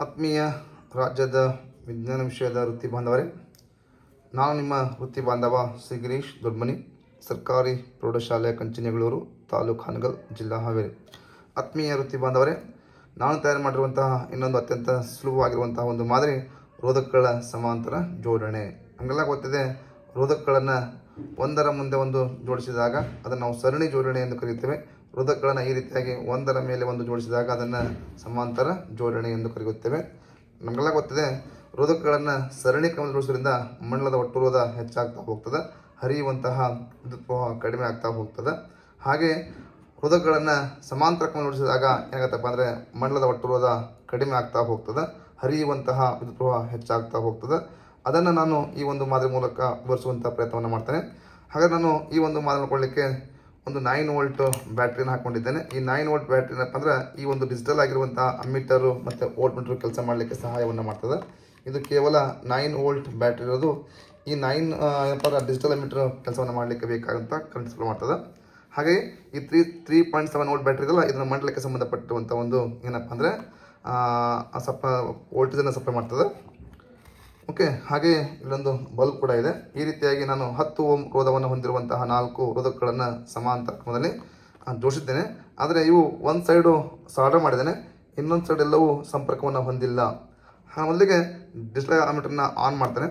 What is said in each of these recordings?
ಆತ್ಮೀಯ ರಾಜ್ಯದ ವಿಜ್ಞಾನ ವಿಷಯದ ವೃತ್ತಿ ಬಾಂಧವರೇ, ನಾನು ನಿಮ್ಮ ವೃತ್ತಿ ಬಾಂಧವ ಶ್ರೀ ಗಿರೀಶ್ ದೊಡ್ಮನಿ, ಸರ್ಕಾರಿ ಪ್ರೌಢಶಾಲೆ ಕಂಚಿನಗಳೂರು, ತಾಲೂಕು ಹಾನಗಲ್, ಜಿಲ್ಲಾ ಹಾವೇರಿ. ಆತ್ಮೀಯ ವೃತ್ತಿ ಬಾಂಧವರೇ, ನಾನು ತಯಾರು ಮಾಡಿರುವಂತಹ ಇನ್ನೊಂದು ಅತ್ಯಂತ ಸುಲಭವಾಗಿರುವಂತಹ ಒಂದು ಮಾದರಿ ರೋಧಕಗಳ ಸಮಾಂತರ ಜೋಡಣೆ. ಹಂಗೆಲ್ಲ ಗೊತ್ತಿದೆ, ರೋಧಕಗಳನ್ನು ಒಂದರ ಮುಂದೆ ಒಂದು ಜೋಡಿಸಿದಾಗ ಅದನ್ನು ನಾವು ಸರಣಿ ಜೋಡಣೆ ಎಂದು ಕರೆಯುತ್ತೇವೆ. ರೋಧಕಗಳನ್ನು ಈ ರೀತಿಯಾಗಿ ಒಂದರ ಮೇಲೆ ಒಂದು ಜೋಡಿಸಿದಾಗ ಅದನ್ನು ಸಮಾಂತರ ಜೋಡಣೆ ಎಂದು ಕರೆಯುತ್ತೇವೆ. ನಮಗೆಲ್ಲ ಗೊತ್ತಿದೆ ರೋಧಕಗಳನ್ನು ಸರಣಿ ಕ್ರಮ ಜೋಡಿಸೋದ್ರಿಂದ ಮಂಡಲದ ಒಟ್ಟು ರೋಧ ಹೆಚ್ಚಾಗ್ತಾ ಹೋಗ್ತದೆ, ಹರಿಯುವಂತಹ ವಿದ್ಯುತ್ ಪ್ರವಾಹ ಕಡಿಮೆ ಆಗ್ತಾ ಹೋಗ್ತದೆ. ಹಾಗೆ ರೋಧಕಗಳನ್ನು ಸಮಾಂತರ ಕ್ರಮ ಜೋಡಿಸಿದಾಗ ಏನಾಗತ್ತಪ್ಪ ಅಂದರೆ ಮಂಡಲದ ಒಟ್ಟು ರೋಧ ಕಡಿಮೆ ಆಗ್ತಾ ಹೋಗ್ತದೆ, ಹರಿಯುವಂತಹ ವಿದ್ಯುತ್ ಪ್ರವಾಹ ಹೆಚ್ಚಾಗ್ತಾ ಹೋಗ್ತದೆ. ಅದನ್ನು ನಾನು ಈ ಒಂದು ಮಾದರಿ ಮೂಲಕ ವಿವರಿಸುವಂಥ ಪ್ರಯತ್ನವನ್ನು ಮಾಡ್ತೇನೆ. ಹಾಗೆ ನಾನು ಈ ಒಂದು ಮಾದರಿ ಕೊಡಲಿಕ್ಕೆ ಒಂದು ನೈನ್ ವೋಲ್ಟ್ ಬ್ಯಾಟ್ರಿನ ಹಾಕೊಂಡಿದ್ದೇನೆ. ಈ ನೈನ್ ವೋಲ್ಟ್ ಬ್ಯಾಟ್ರಿ ಏನಪ್ಪ ಅಂದ್ರೆ ಈ ಒಂದು ಡಿಜಿಟಲ್ ಆಗಿರುವಂಥ ಅಮ್ಮಿಟರು ಮತ್ತು ವೋಲ್ಟ್ ಮೀಟರ್ ಕೆಲಸ ಮಾಡಲಿಕ್ಕೆ ಸಹಾಯವನ್ನು ಮಾಡ್ತದೆ. ಇದು ಕೇವಲ ನೈನ್ ವೋಲ್ಟ್ ಬ್ಯಾಟ್ರಿ ಇರೋದು. ಈ ನೈನ್ ಏನಪ್ಪ ಅಂದ್ರೆ ಡಿಜಿಟಲ್ ಅಮ್ಮಿಟರ್ ಕೆಲಸವನ್ನು ಮಾಡಲಿಕ್ಕೆ ಬೇಕಾದಂಥ ಕರೆಂಟ್ ಸಪ್ಲೈ ಮಾಡ್ತದೆ. ಹಾಗೆ ಈ three three point seven volt battery ಇದೆಲ್ಲ ಇದನ್ನು ಮಂಡಲಕ್ಕೆ ಸಂಬಂಧಪಟ್ಟಿರುವಂಥ ಒಂದು ಏನಪ್ಪ ಅಂದರೆ ಸಪ್ಪ ವೋಲ್ಟೇಜನ್ನು ಸಪ್ಲೈ ಮಾಡ್ತದೆ. ಓಕೆ, ಹಾಗೆ ಇಲ್ಲೊಂದು ಬಲ್ಬ್ ಕೂಡ ಇದೆ. ಈ ರೀತಿಯಾಗಿ ನಾನು ಹತ್ತು ಓಮ್ ರೋಧವನ್ನು ಹೊಂದಿರುವಂತಹ ನಾಲ್ಕು ರೋಧಕಗಳನ್ನು ಸಮಾಂತರ ಕ್ರಮದಲ್ಲಿ ಜೋಡಿಸಿದ್ದೇನೆ. ಆದರೆ ಇವು ಒಂದು ಸೈಡು ಸಾಲ್ಡರ್ ಮಾಡಿದ್ದೇನೆ, ಇನ್ನೊಂದು ಸೈಡ್ ಎಲ್ಲವೂ ಸಂಪರ್ಕವನ್ನು ಹೊಂದಿಲ್ಲ. ಮೊದಲಿಗೆ ಡಿಸ್ಪ್ಲೇ ಆಮೀಟರ್ನ ಆನ್ ಮಾಡ್ತೇನೆ.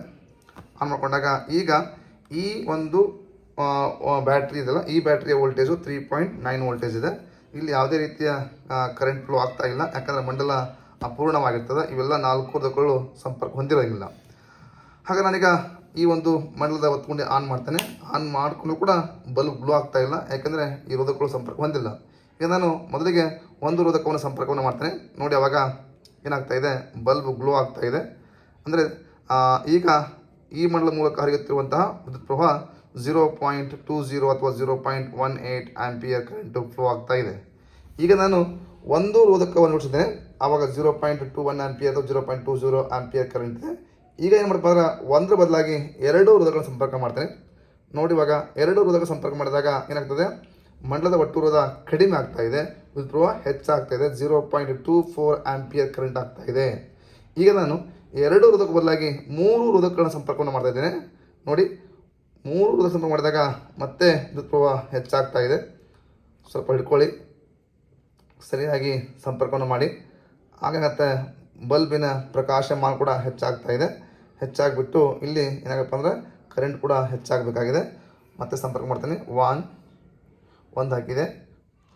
ಆನ್ ಮಾಡಿಕೊಂಡಾಗ ಈಗ ಈ ಒಂದು ಬ್ಯಾಟ್ರಿ ಇದೆಲ್ಲ ಈ ಬ್ಯಾಟ್ರಿಯ voltage three point nine voltage ಇದೆ. ಇಲ್ಲಿ ಯಾವುದೇ ರೀತಿಯ ಕರೆಂಟ್ ಫ್ಲೋ ಆಗ್ತಾ ಇಲ್ಲ. ಯಾಕಂದರೆ ಮಂಡಲ ಅಪೂರ್ಣವಾಗಿರ್ತದೆ. ಇವೆಲ್ಲ ನಾಲ್ಕು ರೋಧಕಗಳು ಸಂಪರ್ಕ ಹೊಂದಿರೋಂಗಿಲ್ಲ. ಹಾಗೆ ನಾನೀಗ ಈ ಒಂದು ಮಂಡಲದ ಹೊತ್ಕೊಂಡು ಆನ್ ಮಾಡ್ತೇನೆ. ಆನ್ ಮಾಡಿಕೊಂಡು ಕೂಡ ಬಲ್ಬ್ ಗ್ಲೋ ಆಗ್ತಾ ಇಲ್ಲ. ಯಾಕೆಂದರೆ ಈ ರೋಧಕಗಳು ಸಂಪರ್ಕ ಹೊಂದಿಲ್ಲ. ಈಗ ನಾನು ಮೊದಲಿಗೆ ಒಂದು ರೋಧಕವನ್ನು ಸಂಪರ್ಕವನ್ನು ಮಾಡ್ತೇನೆ. ನೋಡಿ ಅವಾಗ ಏನಾಗ್ತಾ ಇದೆ? ಬಲ್ಬ್ ಗ್ಲೋ ಆಗ್ತಾ ಇದೆ. ಅಂದರೆ ಈಗ ಈ ಮಂಡಲ ಮೂಲಕ ಹರಿಯುತ್ತಿರುವಂತಹ ವಿದ್ಯುತ್ ಪ್ರವಾಹ ಝೀರೋ ಪಾಯಿಂಟ್ ಟೂ ಝೀರೋ ಅಥವಾ zero point one eight ampere current flow ಆಗ್ತಾ ಇದೆ. ಈಗ ನಾನು ಒಂದು ರೋಧಕವನ್ನು ನೋಡಿಸಿದ್ದೇನೆ ಆವಾಗ zero point two one ampere ಅಥವಾ zero point two zero ampere current ಇದೆ. ಈಗ ಏನು ಅಂದ್ರೆ ಒಂದರ ಬದಲಾಗಿ ಎರಡು ಹೃದಯಗಳ ಸಂಪರ್ಕ ಮಾಡ್ತೇನೆ. ನೋಡಿ ಇವಾಗ ಎರಡು ಹೃದಯ ಸಂಪರ್ಕ ಮಾಡಿದಾಗ ಏನಾಗ್ತದೆ? ಮಂಡಲದ ಒಟ್ಟು ಹೃದಯ ಕಡಿಮೆ ಆಗ್ತಾ ಇದೆ ವಿದ್ಯುತ್ ಪ್ರವಾಹ ಹೆಚ್ಚಾಗ್ತಾ ಇದೆ zero point two four ampere current ಆಗ್ತಾ ಇದೆ. ಈಗ ನಾನು ಎರಡು ಹೃದಯಕ್ಕೆ ಬದಲಾಗಿ ಮೂರು ಹೃದಯಗಳ ಸಂಪರ್ಕವನ್ನು ಮಾಡ್ತಾ ಇದ್ದೇನೆ. ನೋಡಿ, ಮೂರು ಹೃದಯ ಸಂಪರ್ಕ ಮಾಡಿದಾಗ ಮತ್ತೆ ವಿದ್ಯುತ್ ಪ್ರವಾಹ ಹೆಚ್ಚಾಗ್ತಾ ಇದೆ. ಸ್ವಲ್ಪ ಹಿಡ್ಕೊಳ್ಳಿ. ಸರಿಯಾಗಿ ಸಂಪರ್ಕವನ್ನು ಮಾಡಿ. ಆಗ ಮತ್ತೆ ಬಲ್ಬಿನ ಪ್ರಕಾಶಮಾನ ಕೂಡ ಹೆಚ್ಚಾಗ್ತಾ ಇದೆ. ಹೆಚ್ಚಾಗಿಬಿಟ್ಟು ಇಲ್ಲಿ ಏನಾಗಪ್ಪ ಅಂದರೆ ಕರೆಂಟ್ ಕೂಡ ಹೆಚ್ಚಾಗಬೇಕಾಗಿದೆ. ಮತ್ತೆ ಸಂಪರ್ಕ ಮಾಡ್ತೀನಿ. ಒನ್ ಒಂದು ಹಾಕಿದೆ.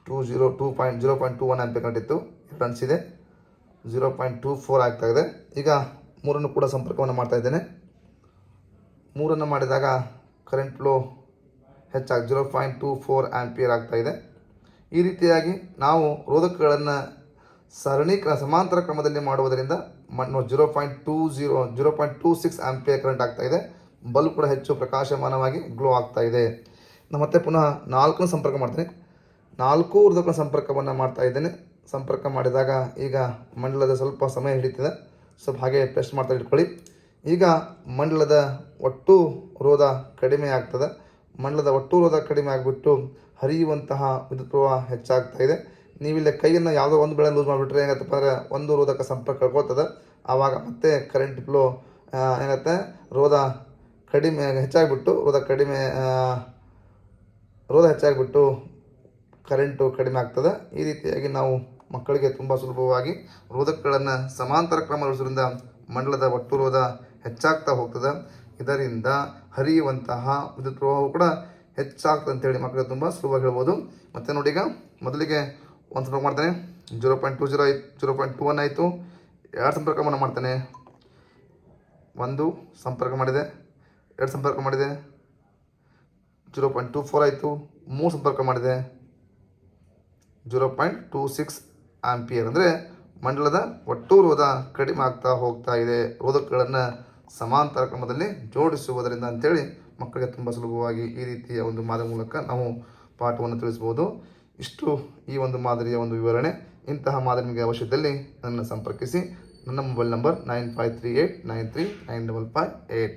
Two zero two point zero point two one ಇತ್ತು. ಎರಡು ಅನಿಸಿದೆ ಜೀರೋ ಪಾಯಿಂಟ್ ಟೂ ಫೋರ್ ಆಗ್ತಾ ಇದೆ. ಈಗ ಮೂರನ್ನು ಕೂಡ ಸಂಪರ್ಕವನ್ನು ಮಾಡ್ತಾ ಇದ್ದೇನೆ. ಮೂರನ್ನು ಮಾಡಿದಾಗ ಕರೆಂಟ್ ಫ್ಲೋ ಹೆಚ್ಚಾಗಿ zero point two four ampere ಆಗ್ತಾ ಇದೆ. ಈ ರೀತಿಯಾಗಿ ನಾವು ರೋಧಕಗಳನ್ನು ಸರಣಿ ಕ್ರ ಸಮಾಂತರ ಕ್ರಮದಲ್ಲಿ ಮಾಡುವುದರಿಂದ zero point two zero zero point two six current ಆಗ್ತಾ ಇದೆ. ಬಲ್ಬ್ ಕೂಡ ಹೆಚ್ಚು ಪ್ರಕಾಶಮಾನವಾಗಿ ಗ್ಲೋ ಆಗ್ತಾ ಇದೆ. ಮತ್ತೆ ಪುನಃ ನಾಲ್ಕನ್ನು ಸಂಪರ್ಕ ಮಾಡ್ತೀನಿ. ನಾಲ್ಕು ರೋಧಕ ಸಂಪರ್ಕವನ್ನು ಮಾಡ್ತಾ ಇದ್ದೇನೆ. ಸಂಪರ್ಕ ಮಾಡಿದಾಗ ಈಗ ಮಂಡಲದ ಸ್ವಲ್ಪ ಸಮಯ ಹಿಡಿತಿದೆ. ಸ್ವಲ್ಪ ಹಾಗೆ ಟೆಸ್ಟ್ ಮಾಡ್ತಾ ಇಟ್ಕೊಳ್ಳಿ. ಈಗ ಮಂಡಲದ ಒಟ್ಟು ರೋಧ ಕಡಿಮೆ ಆಗ್ತದೆ. ಮಂಡಲದ ಒಟ್ಟು ರೋಧ ಕಡಿಮೆ ಆಗಿಬಿಟ್ಟು ಹರಿಯುವಂತಹ ವಿದ್ಯುತ್ ಪ್ರವಾಹ ಹೆಚ್ಚಾಗ್ತಾ ಇದೆ. ನೀವಿಲ್ಲಿ ಕೈಯನ್ನು ಯಾವುದೋ ಒಂದು ಬೆಳೆ ಲೂಸ್ ಮಾಡಿಬಿಟ್ರೆ ಏನಾಗತ್ತಪ್ಪ ಅಂದರೆ ಒಂದು ರೋಧಕ ಸಂಪರ್ಕ ಕಳ್ಕೊತದೆ ಆವಾಗ ಮತ್ತೆ ಕರೆಂಟ್ ಫ್ಲೋ ಏನಾಗುತ್ತೆ ರೋಧ ಕಡಿಮೆ ಹೆಚ್ಚಾಗಿಬಿಟ್ಟು, ರೋಧ ಕಡಿಮೆ ರೋಧ ಹೆಚ್ಚಾಗಿಬಿಟ್ಟು ಕರೆಂಟು ಕಡಿಮೆ ಆಗ್ತದೆ. ಈ ರೀತಿಯಾಗಿ ನಾವು ಮಕ್ಕಳಿಗೆ ತುಂಬ ಸುಲಭವಾಗಿ ರೋಧಕಗಳನ್ನು ಸಮಾಂತರ ಕ್ರಮಗೊಳಿಸೋದ್ರಿಂದ ಮಂಡಲದ ಒಟ್ಟು ರೋಧ ಹೆಚ್ಚಾಗ್ತಾ ಹೋಗ್ತದೆ. ಇದರಿಂದ ಹರಿಯುವಂತಹ ವಿದ್ಯುತ್ ಪ್ರವಾಹವು ಕೂಡ ಹೆಚ್ಚಾಗ್ತದೆ ಅಂತೇಳಿ ಮಕ್ಕಳಿಗೆ ತುಂಬ ಸುಲಭವಾಗಿ ಹೇಳ್ಬೋದು. ಮತ್ತು ನೋಡಿ ಈಗ ಮೊದಲಿಗೆ ಒಂದು ಸಂಪರ್ಕ ಮಾಡ್ತಾನೆ. ಜೀರೋ ಪಾಯಿಂಟ್ ಟು ಜೀರೋ ಆಯ್ತು ಜೀರೋ ಪಾಯಿಂಟ್ ಟು ಒನ್ ಆಯಿತು. ಎರಡು ಸಂಪರ್ಕವನ್ನು ಮಾಡ್ತಾನೆ. ಒಂದು ಸಂಪರ್ಕ ಮಾಡಿದೆ. ಎರಡು ಸಂಪರ್ಕ ಮಾಡಿದೆ. ಜೀರೋ ಪಾಯಿಂಟ್ ಟು ಫೋರ್ ಆಯಿತು. ಮೂರು ಸಂಪರ್ಕ ಮಾಡಿದೆ. Zero point two six ampere ಅಂದರೆ ಮಂಡಲದ ಒಟ್ಟು ರೋಧ ಕಡಿಮೆ ಆಗ್ತಾ ಹೋಗ್ತಾ ಇದೆ. ರೋಧಕಗಳನ್ನು ಸಮಾಂತರ ಕ್ರಮದಲ್ಲಿ ಜೋಡಿಸುವುದರಿಂದ ಅಂತೇಳಿ ಮಕ್ಕಳಿಗೆ ತುಂಬ ಸುಲಭವಾಗಿ ಈ ರೀತಿಯ ಒಂದು ಮಾದರಿ ಮೂಲಕ ನಾವು ಪಾಠವನ್ನು ತಿಳಿಸ್ಬೋದು ಇಷ್ಟು ಈ ಒಂದು ಮಾದರಿಯ ಒಂದು ವಿವರಣೆ. ಇಂತಹ ಮಾದರಿ ನಿಮಗೆ ಅವಶ್ಯದಲ್ಲಿ ನನ್ನ ಸಂಪರ್ಕಿಸಿ. ನನ್ನ mobile number nine five three eight nine three nine double five eight